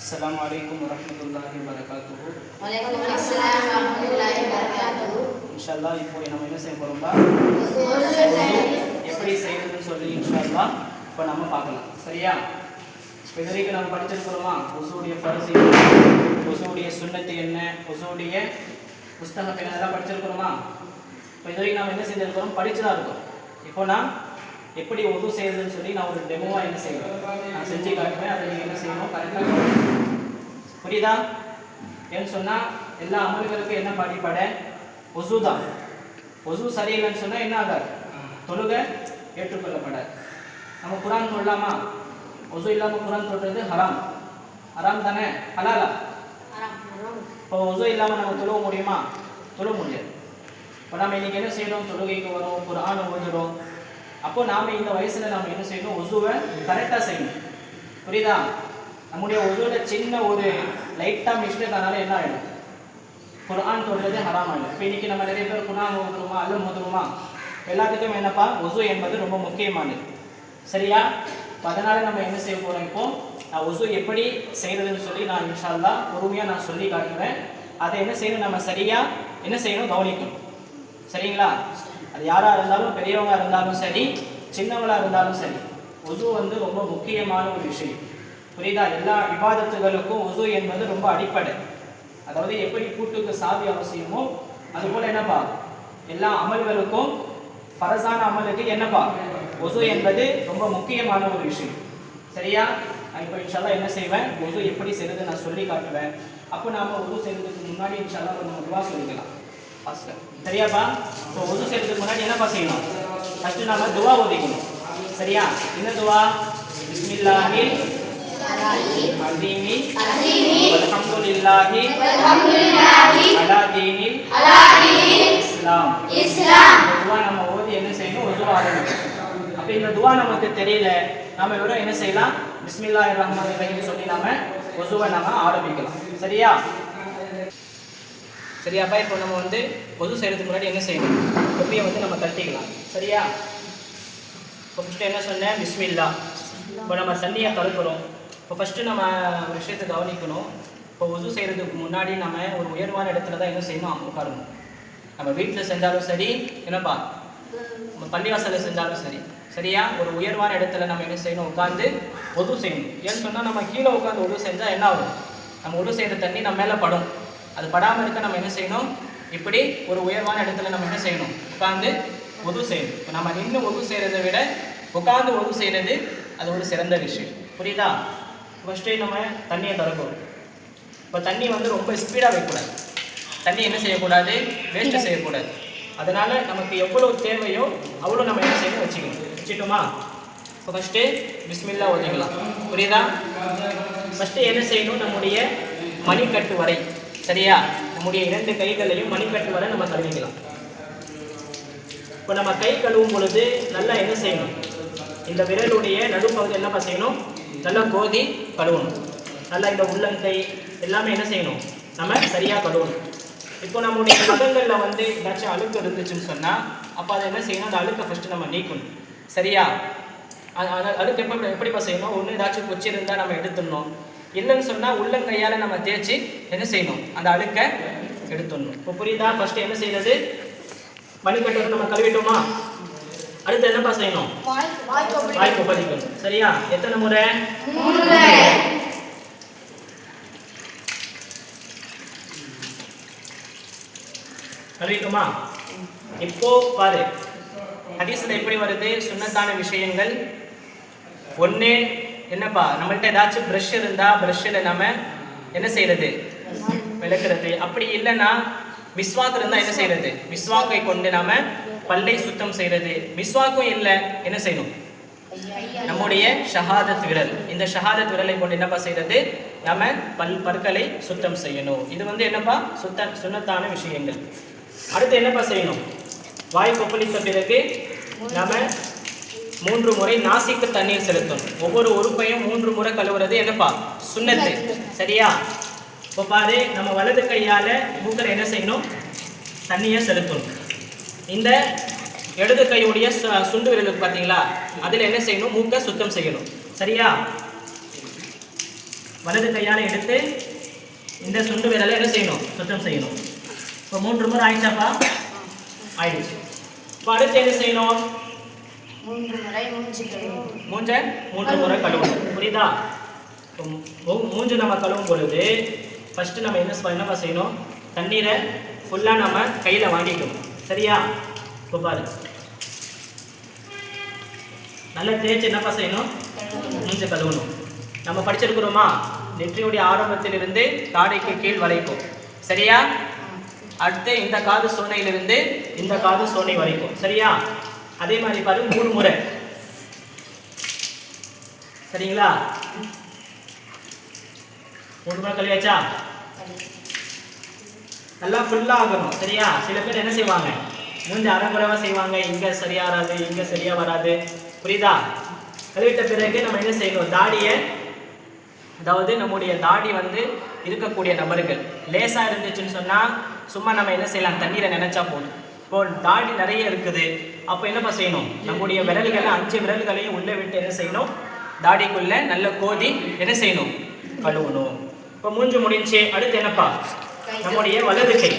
السلام عليكم ورحمة الله وبركاته வலைக்கம் அஸ்ஸலாம் வரஹ்மத்துல்லாஹி வபரகாத்துஹு இன்ஷால்லா இப்போ நம்ம என்ன செய்ய போகிறோம்னா உசூல் எப்படி செய்யறதுன்னு சொல்லி இன்ஷால்லா இப்போ நம்ம பார்க்கலாம் சரியா இப்போ இது வரைக்கும் நம்ம படிச்சிருக்கிறோமா உசூடைய ஃபர்ஸ் உசூடைய சுன்னத்து என்ன உசூடைய புஸ்தகத்தை அதெல்லாம் படிச்சிருக்கிறோமா இப்போ இது வரைக்கும் நம்ம என்ன செஞ்சிருக்கிறோம் படிச்சு தான் இருக்கோம் இப்போ நான் எப்படி உது செய்யறதுன்னு சொல்லி நான் ஒரு டெமோவாக என்ன செய்வேன்? நான் செஞ்சு காட்டுவேன் அதை நீங்கள் என்ன செய்யணும்? கரெக்டாக புரியுதா? ஏன்னு சொன்னால் எல்லா அமல்களுக்கும் என்ன அடிப்படை ஒசு தான். ஒசு சரியில்லைன்னு சொன்னால் என்ன ஆகாது? தொழுகை ஏற்றுக்கொள்ளப்படாது. நம்ம குரான் தொழலாமா? ஒசு இல்லாமல் குரான் தொடுறது ஹராம். ஹராம் தானே? ஹலாலா? இப்போ ஒசு இல்லாமல் நம்ம தொழுவ முடியுமா? தொழுவ முடியாது. இப்போ நம்ம இன்னைக்கு என்ன செய்யணும்? தொழுகைக்கு வரும் குரானை ஓதுறோம் அப்போ நாம இந்த வயசுல நம்ம என்ன செய்யணும்? ஒசுவை கரெக்டாக செய்யணும். புரியுதா? நம்முடைய ஒசுல சின்ன ஒரு லைட்டாக மிஸ்டேக் ஆனாலும் என்ன ஆகிடும் குரான் தொடுறது ஹராம் ஆகிடும் இப்போ இன்னைக்கு நம்ம நிறைய பேர் குரான் ஓதுருமா அல்ல ஓதுறோமா? எல்லாத்துக்கும் என்னப்பா? ஒசு என்பது ரொம்ப முக்கியமானது. சரியா? இப்போ அதனால நம்ம என்ன செய்ய போறோம் இப்போ? நான் ஒசு எப்படி செய்யறதுன்னு சொல்லி நான் இன்ஷால்லா பொறுமையாக நான் சொல்லி காட்டுவேன் அதை என்ன செய்யணும்? நம்ம சரியா என்ன செய்யணும்? கவனிக்கணும். சரிங்களா? அது யாராக இருந்தாலும் பெரியவங்க இருந்தாலும் சரி சின்னவங்களாக இருந்தாலும் சரி ஒசு வந்து ரொம்ப முக்கியமான ஒரு விஷயம். புரியுதா? எல்லா விவாதத்துகளுக்கும் ஒசு என்பது ரொம்ப அடிப்படை. அதாவது எப்படி கூட்டுக்கு சாவி அவசியமோ அதுபோல் என்னப்பா? எல்லா அமல்களுக்கும் பரசான அமலுக்கு என்னப்பா? ஒசு என்பது ரொம்ப முக்கியமான ஒரு விஷயம். சரியா? நான் இப்போ இன்ஷால்லா என்ன செய்வேன்? ஒசு எப்படி செய்யறது நான் சொல்லி காட்டுவேன். அப்போ நாம ஒசு செய்யறதுக்கு முன்னாடி இன்ஷால்லா ஒரு நம்ம துவா சொல்லிக்கலாம். சரியாப்பா? இப்போ ஒசு செய்யறதுக்கு முன்னாடி என்னப்பா செய்யணும் ஃபர்ஸ்ட் நாம துவா ஓதிக்கணும் சரியா? என்ன துவா? பிஸ்மில்லாஹில் அலீமி வல்ஹம்துலில்லாஹி அலா தீனில் இஸ்லாம். இஸ்லாம். இந்த துவா நம்ம ஓதி என்ன செய்யணும்? ஒசுவா ஆரம்பிக்கணும் அப்போ இந்த துவா நமக்கு தெரியல. நாம வெறும் என்ன செய்யலாம்? பிஸ்மில்லாஹிர் ரஹ்மானிர் ரஹீம் சொல்லி நாம ஒசுவை நாம ஆரம்பிக்கலாம். சரியா? சரியாப்பா இப்போ நம்ம வந்து கொசு செய்கிறதுக்கு முன்னாடி என்ன செய்யணும்? தொப்பியை வந்து நம்ம தட்டிக்கலாம். சரியா? இப்போ ஃபஸ்ட்டு என்ன சொன்னேன்? பிஸ்மில்லா. இப்போ நம்ம தண்ணியை தடுக்கிறோம் இப்போ ஃபஸ்ட்டு நம்ம ஒரு விஷயத்தை கவனிக்கணும். இப்போ உது செய்கிறதுக்கு முன்னாடி நம்ம ஒரு உயர்வான இடத்துல தான் என்ன செய்யணும்? உட்காரணும் நம்ம வீட்டில் செஞ்சாலும் சரி என்னப்பா? நம்ம பள்ளிவாசலில் செஞ்சாலும் சரி. சரியா? ஒரு உயர்வான இடத்துல நம்ம என்ன செய்யணும்? உட்காந்து உது செய்யணும். ஏன்னு சொன்னால் நம்ம கீழே உட்காந்து ஒது செஞ்சால் என்ன ஆகும்? நம்ம ஒது செய்கிற தண்ணி நம்ம மேலே படும். அது படாமல் இருக்க நம்ம என்ன செய்யணும்? இப்படி ஒரு உயர்வான இடத்துல நம்ம என்ன செய்யணும்? உட்காந்து ஒது செய்யணும். இப்போ நம்ம நின்று ஒது செய்கிறத விட உட்காந்து ஒது செய்கிறது அது ஒரு சிறந்த விஷயம். புரியுதா? ஃபஸ்ட்டு நம்ம தண்ணியை திறக்கணும். இப்போ தண்ணி வந்து ரொம்ப ஸ்பீடாக வைக்கக்கூடாது. தண்ணி என்ன செய்யக்கூடாது? வேஸ்ட்டு செய்யக்கூடாது. அதனால் நமக்கு எவ்வளோ தேவையோ அவ்வளோ நம்ம என்ன செய்யணும்? வச்சுக்கணும். வச்சுட்டோமா? இப்போ ஃபஸ்ட்டு பிஸ்மில்லா ஓதிக்கலாம். புரியுதா? ஃபஸ்ட்டு என்ன செய்யணும்? நம்முடைய மணிக்கட்டு வரை. சரியா? நம்முடைய இரண்டு கைகளையும் மணிக்கட்டு வரை நம்ம கழுவிக்கலாம். இப்போ நம்ம கை கழுவும் பொழுது நல்லா என்ன செய்யணும்? இந்த விரலுடைய நடுப்பகுதி என்ன செய்யணும்? நல்லா கோதி கழுவணும். நல்லா இந்த உள்ளங்கை எல்லாமே என்ன செய்யணும்? நம்ம சரியாக கழுவணும். இப்போ நம்முடைய நகங்களில் வந்து ஏதாச்சும் அழுக்கு இருந்துச்சுன்னு சொன்னால் அப்போ அதை என்ன செய்யணும்? அந்த அழுக்கை ஃபஸ்ட்டு நம்ம நீக்கணும். சரியா? அது- அது அழுக்கு எப்போ எப்படிப்பா செய்யணும்? ஒன்று ஏதாச்சும் கொச்சி இருந்தால் நம்ம எடுத்துடணும். இல்லைன்னு சொன்னால் உள்ளங்கையால் நம்ம தேய்ச்சி என்ன செய்யணும்? அந்த அழுக்கை எடுத்துடணும். இப்போ புரியுதா? ஃபஸ்ட்டு என்ன செய்யறது? மணிக்கட்டு நம்ம கழுவிட்டோமா? அடுத்து என்னப்பா செய்யணும்? வாய் கொப்பளிக்கணும். சரியா? எத்தனை முறை? கழுவிட்டோமா? இப்போ பாரு. ஹதீஸ்ல எப்படி வருது? சுன்னத்தான விஷயங்கள் ஒன்று என்னப்பா நம்மள்ட்ட ஏதாச்சும் ப்ரஷ் இருந்தா ப்ரஷ்ஷில் நம்ம என்ன செய்யறது விளக்குறது. அப்படி இல்லைன்னா மிஸ்வாக் இருந்தால் என்ன செய்யறது மிஸ்வாக்கை கொண்டு நாம பல்லை சுத்தம் செய்யறது மிஸ்வாக்கும் இல்லை என்ன செய்யணும்? நம்முடைய ஷஹாதத் விரல். இந்த ஷஹாதத் விரலை கொண்டு என்னப்பா செய்யறது நாம பல் பற்களை சுத்தம் செய்யணும். இது வந்து என்னப்பா? சுத்த சுண்ணத்தான விஷயங்கள். அடுத்து என்னப்பா செய்யணும்? வாய் கொப்பளித்த பிறகு நம்ம மூன்று முறை நாசிக்கு தண்ணீர் செலுத்தணும் ஒவ்வொரு உறுப்பையும் மூன்று முறை கழுவுறது என்னப்பா? சுண்ணத்து. சரியா? இப்போ பாரு நம்ம வலது கையால் மூக்கில் என்ன செய்யணும்? தண்ணியை செலுத்தணும். இந்த இடது கையுடைய சு- சுண்டு விரலுக்கு பார்த்தீங்களா அதில் என்ன செய்யணும்? மூக்கை சுத்தம் செய்யணும். சரியா? வலது கையால் எடுத்து இந்த சுண்டு விரலை என்ன செய்யணும்? சுத்தம் செய்யணும். இப்போ மூன்று முறை ஆயிடுச்சாப்பா? ஆயிடுச்சு. இப்போ அடுத்து என்ன செய்யணும்? மூன்று முறை கழுவும். மூஞ்ச மூன்று முறை கழுவணும் புரியுதா? மூஞ்சு நம்ம கழுவும் பொழுது ஃபஸ்ட்டு நம்ம என்ன என்னப்பா செய்யணும்? தண்ணீரை ஃபுல்லாக நம்ம கையில் வாங்கிக்கணும். சரியா? இப்போ பாரு. நல்லா தேய்ச்சி என்னப்பா செய்யணும்? மூஞ்ச கழுவணும். நம்ம படிச்சிருக்கிறோமா? நெற்றியுடைய ஆரம்பத்திலிருந்து தாடைக்கு கீழ் வரைக்கும். சரியா? அடுத்து இந்த காது சோனையிலிருந்து இந்த காது சோனை வரைக்கும். சரியா? அதே மாதிரி பாருங்க மூணு முறை. சரிங்களா? மூணு முறை கழுவியாச்சா? நல்லா ஃபுல்லாக ஆகணும் சரியா? சில பேர் என்ன செய்வாங்க? மூஞ்சி அரைக்குறைவா செய்வாங்க. இங்கே சரியா வராது இங்கே சரியா வராது. புரியுதா? கழுவிட்ட பிறகு நம்ம என்ன செய்யணும்? தாடியை அதாவது நம்முடைய தாடி வந்து இருக்கக்கூடிய நபர்கள். லேசாக இருந்துச்சுன்னு சொன்னால் சும்மா நம்ம என்ன செய்யலாம்? தண்ணீரை நினைச்சா போதும். இப்போ தாடி நிறைய இருக்குது. அப்போ என்னப்பா செய்யணும்? நம்முடைய விரல்களை அஞ்சு விரல்களையும் உள்ளே விட்டு என்ன செய்யணும்? தாடிக்குள்ள நல்ல கோதி என்ன செய்யணும்? கழுவணும். இப்போ மூஞ்சு முடிஞ்சு அடுத்து என்னப்பா? நம்முடைய வலது கை.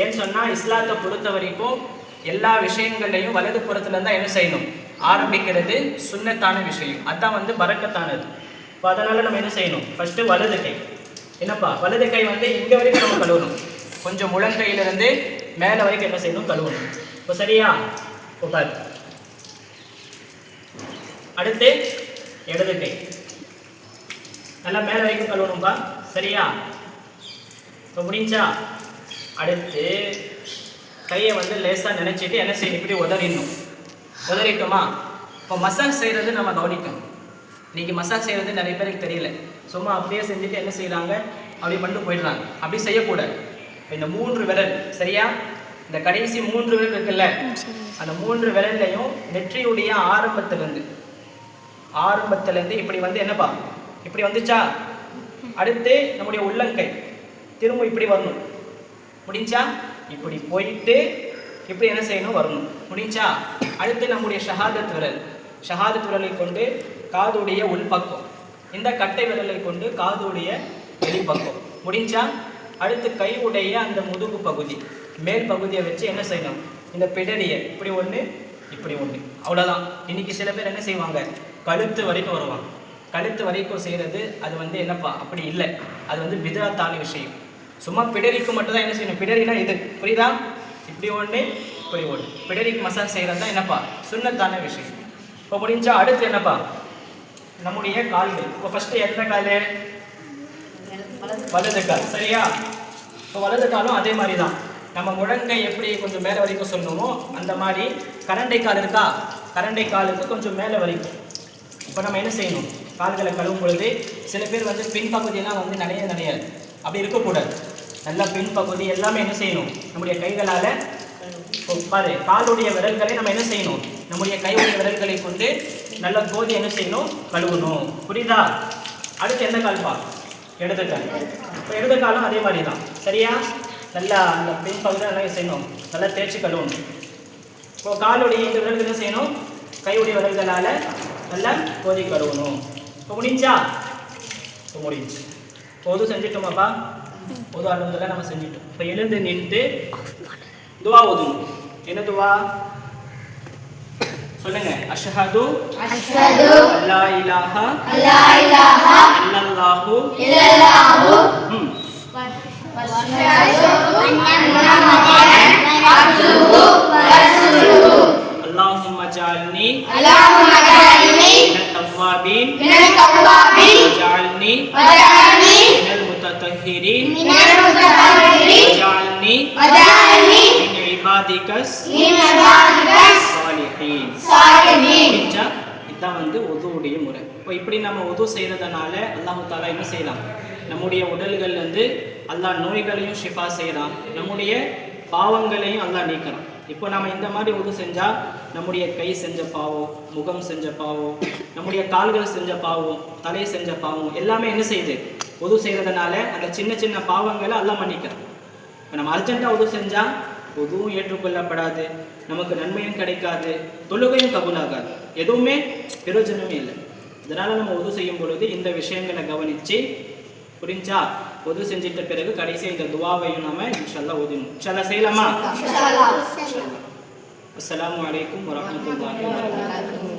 ஏன்னு சொன்னால் இஸ்லாத்தை பொறுத்த வரைக்கும் எல்லா விஷயங்களையும் வலது புறத்துல தான் என்ன செய்யணும்? ஆரம்பிக்கிறது சுண்ணத்தான விஷயம். அதான் வந்து பறக்கத்தானது. இப்போ அதனால நம்ம என்ன செய்யணும்? ஃபஸ்ட்டு வலது கை. என்னப்பா? வலது கை வந்து இங்கே வரைக்கும் நம்ம கழுவணும். கொஞ்சம் முழங்கையிலிருந்து மேலே வரைக்கும் என்ன செய்யணும்? கழுவணும். இப்போ சரியா? இப்போ அடுத்து இடது கை நல்லா மேலே வரைக்கும் கழுவணும்பா சரியா? இப்போ முடிஞ்சா அடுத்து கையை வந்து லேசாக நினச்சிட்டு என்ன செய்யணும் இப்படி உதறிடணும். உதறிட்டோமா? இப்போ மசாஜ் செய்கிறது நம்ம கவனிக்கணும். இன்றைக்கி மசாஜ் செய்கிறது நிறைய பேருக்கு தெரியல. சும்மா அப்படியே செஞ்சுட்டு என்ன செய்கிறாங்க அப்படி பண்ணிட்டு போயிடுறாங்க. அப்படி செய்யக்கூடாது. இந்த மூன்று விரல் சரியா? இந்த கடைசி மூன்று விரல் இருக்குல்ல? அந்த மூன்று விரல்லையும் நெற்றியுடைய ஆரம்பத்திலிருந்து ஆரம்பத்திலேருந்து இப்படி வந்து என்னப்பா? இப்படி வந்துச்சா? அடுத்து நம்முடைய உள்ளங்கை. திரும்ப இப்படி வரணும். முடிஞ்சா? இப்படி போயிட்டு இப்படி என்ன செய்யணும்? வரணும். முடிஞ்சா? அடுத்து நம்முடைய ஷஹாதத் விரல். ஷஹாதத் விரலை கொண்டு காதுடைய உள்பக்கம். இந்த கட்டை விரலை கொண்டு காதுடைய வெளிப்பக்கம். முடிஞ்சா? அடுத்து கையுடைய அந்த முதுகு பகுதி. மேல் பகுதியை வச்சு என்ன செய்யணும்? இந்த பிடரியை இப்படி ஒன்று இப்படி ஒன்று அவ்வளோதான் இன்னைக்கு சில பேர் என்ன செய்வாங்க? கழுத்து வரைக்கும் வருவாங்க. கழுத்து வரைக்கும் செய்கிறது அது வந்து என்னப்பா? அப்படி இல்லை. அது வந்து பிதாத்தான விஷயம். சும்மா பிடரிக்கு மட்டும் தான் என்ன செய்யணும்? பிடரினா இது. புரியுதா? இப்படி ஒன்று இப்படி ஒன்று பிடரிக்கு மசாஜ் செய்கிறது தான் என்னப்பா? சுண்ணத்தான விஷயம். இப்போ முடிஞ்சால் அடுத்து என்னப்பா? நம்முடைய கால்கள். இப்போ ஃபஸ்ட்டு எந்த கால்? வலது கால். சரியா? இப்போ வலது காலும் அதே மாதிரி தான் நம்ம முழங்கை எப்படி கொஞ்சம் மேலே வரைக்கும் சொன்னோமோ அந்த மாதிரி கரண்டை கால் இருக்கா? கரண்டை காலுக்கு கொஞ்சம் மேலே வரைக்கும். இப்போ நம்ம என்ன செய்யணும்? கால்களை கழுவும் பொழுது சில பேர் வந்து பின்பகுதியெல்லாம் வந்து நிறைய நனையாது. அப்படி இருக்கக்கூடாது. நல்லா பின்பகுதி எல்லாமே என்ன செய்யணும்? நம்முடைய கைகளால் பாரு காலுடைய விரல்களை நம்ம என்ன செய்யணும்? நம்முடைய கையுடைய விரல்களை கொண்டு நல்ல கோதி என்ன செய்யணும்? கழுவணும். புரியுதா? அடுத்து எந்த கால் பா இடது கால். இப்போ இடது காலம் அதே மாதிரி தான் சரியா? நல்லா அந்த பின்பகுதி நல்லா செய்யணும். நல்லா தேய்ச்சி கழுவணும். இப்போ காலுடைய இந்த விரல்கள் என்ன செய்யணும்? கையுடைய விரல்களால் நல்லா கோதி கழுவணும். இப்போ முடிஞ்சா? இப்போ முடிஞ்சு. பொது செஞ்சிட்டோமாப்பா? பொது அளவுல நம்ம செஞ்சிட்டோம். இப்போ எழுந்து நின்று துவா ஓதுணும் என்ன துவா? சொல்லுங்க. அஷ்ஹது அஷ்ஹது அல்லா இலாஹா அல்லா இலாஹ இல்லல்லாஹு இல்லல்லாஹு ம். இதான் வந்து உதுவுடைய முறை. இப்போ இப்படி நம்ம உது செய்கிறதுனால அல்லாஹு தாலா என்ன செய்யலாம்? நம்முடைய உடல்கள் வந்து அல்லாஹ் நோய்களையும் ஷிஃபா செய்யலாம் நம்முடைய பாவங்களையும் அல்லாஹ் நீக்கிறான். இப்போ நம்ம இந்த மாதிரி உது செஞ்சால் நம்முடைய கை செஞ்ச பாவம் முகம் செஞ்ச பாவம் நம்முடைய கால்கள் செஞ்ச பாவம் தலை செஞ்ச பாவம் எல்லாமே என்ன செய்யுது? உது செய்கிறதுனால அந்த சின்ன சின்ன பாவங்களை அல்லாஹ் மன்னிக்கிறான். இப்போ நம்ம அர்ஜென்ட்டாக உதவு செஞ்சால் உதுவும் ஏற்றுக்கொள்ளப்படாது. நமக்கு நன்மையும் கிடைக்காது தொழுகையும் கபூலாகாது. எதுவுமே பிரயோஜனமே இல்லை. இதனால் நம்ம உது செய்யும் பொழுது இந்த விஷயங்களை கவனித்து புரிஞ்சா உது செஞ்சிட்ட பிறகு கடைசி இந்த துவாவையும் நாம இன்ஷால்லா ஓதணும் இன்ஷால்லா செய்யலாமா? இன்ஷால்லா அஸ்ஸலாமு அலைக்கும் வரஹ்மத்துல்லாஹி வபரகாத்துஹு